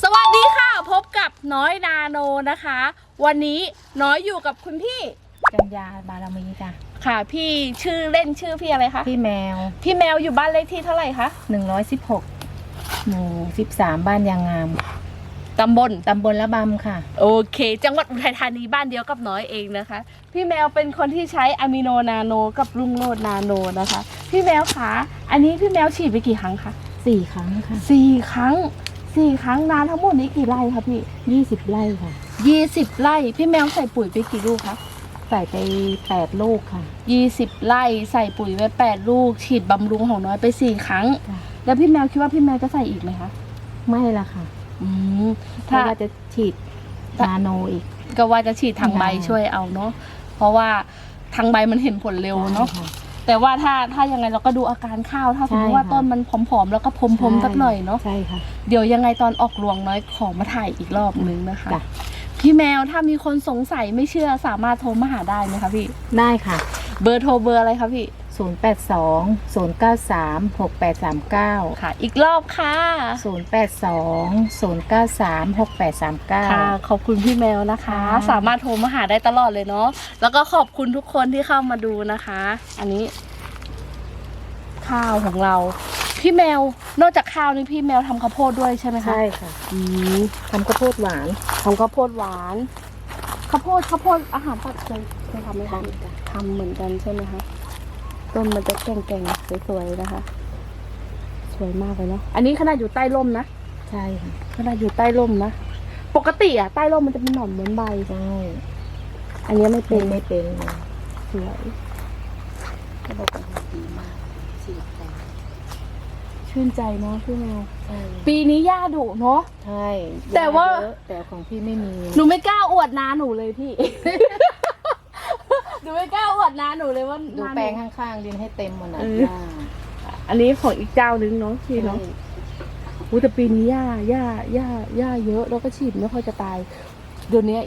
สวัสดีค่ะ พบกับน้อยนาโนนะคะ วันนี้น้อยอยู่กับคุณพี่กัญญาบารมีจ้ะค่ะ พี่ชื่อเล่นชื่อพี่อะไรคะพี่แมว พี่แมวอยู่บ้านเลขที่เท่าไหร่คะ116หมู่13 บ้านยางงามตำบลตำบลละบำค่ะ โอเค จังหวัดอุทัยธานีบ้านเดียวกับน้อยเองนะคะ พี่แมวเป็นคนที่ใช้อะมิโนนาโนกับรุ่งโรดนาโนนะคะ พี่แมวคะอันนี้พี่แมวฉีดไปกี่ครั้งคะ4ครั้งค่ะสี่ครั้ง สี่ครั้งนานทั้งหมดนี้กี่ไร่คะพี่20ไร่ค่ะ ยี่สิบไร่พี่แมวใส่ปุ๋ยไปกี่ลูกคะใส่ไป8ลูกค่ะ ยี่สิบไร่ใส่ปุ๋ยไปแปดลูก ฉีดบำรุงของน้อยไปสี่ครั้งจ้ะแล้วพี่แมวคิดว่าพี่แมวจะใส่อีกไหมคะไม่ละค่ะอืมเพถ้า ราะว่าจะฉีดนาโนอีก ก็ว่าจะฉีดทางใบได้ช่วยเอาเนาะเพราะว่าทางใบมันเห็นผลเร็วเนาะ ใช่ค่ แต่ว่าถ้าถ้ายังไงเราก็ดูอาการข้าว ถ้าสมมติใช่ว่าค่ะต้นมันผอมๆแล้วก็พรมๆสักหน่อยเนาะใช่ค่ะเดี๋ยวยังไงตอนออกรวงน้อยขอมาถ่ายอีกรอบนึงนะคะจ้ะพี่แมวถ้ามีคนสงสัยไม่เชื่อสามารถโทรมาหาได้ไหมคะพี่ได้ค่ะ เบอร์โทรเบอร์อะไรคะพี่ 082 093 6839 ค่ะ อีกรอบค่ะ 082 093 6839ค่ะขอบคุณพี่แมวนะคะ ค่ะ สามารถโทรมาหาได้ตลอดเลยเนาะแล้วก็ขอบคุณทุกคนที่เข้ามาดูนะคะ อันนี้ ข้าวของเรา พี่แมวนอกจากข้าวนี่พี่แมวทำข้าวโพดด้วยใช่ไหมคะใช่ค่ะอืมทำข้าวโพดหวานทำข้าวโพดหวานข้าวโพดข้าวโพดอาหารสัตว์เคยเคยทำไหมคะทำจ้ะทำเหมือนกันใช่ไหมคะ ต้นมันจะแก่งๆสวยๆนะคะ สวยมากเลยเนาะอันนี้ขนาดอยู่ใต้ร่มนะใช่ค่ะขนาดอยู่ใต้ร่มนะปกติอะใต้ร่มมันจะเป็นหนอนเหมือนใบใช่อันนี้ไม่เป็เป็นนไม่เป็นเลยสวยเขาบอกว่าดีมากฉีดไปชื่นใจเนาะพี่แมวใช่ปีนี้หญ้าดุเนาะใช่แต่ว่าเยอะแต่ของพี่ไม่มี หนูไม่กล้าอวดนาหนูเลยพี่ หนูไม่กล้าอวดนาหนูเลยว่าดูนาหนูแปลงข้างๆดินให้เต็มหมดนะเออหญ้าอันนี้ของอีกเจ้านึงเนาะพี่เนาะอู้แต่ปีนี้หญ้าหญ้าหญ้าหญ้าเยอะแล้วก็ฉีดไม่ค่อยจะตายเดี๋ยวนี้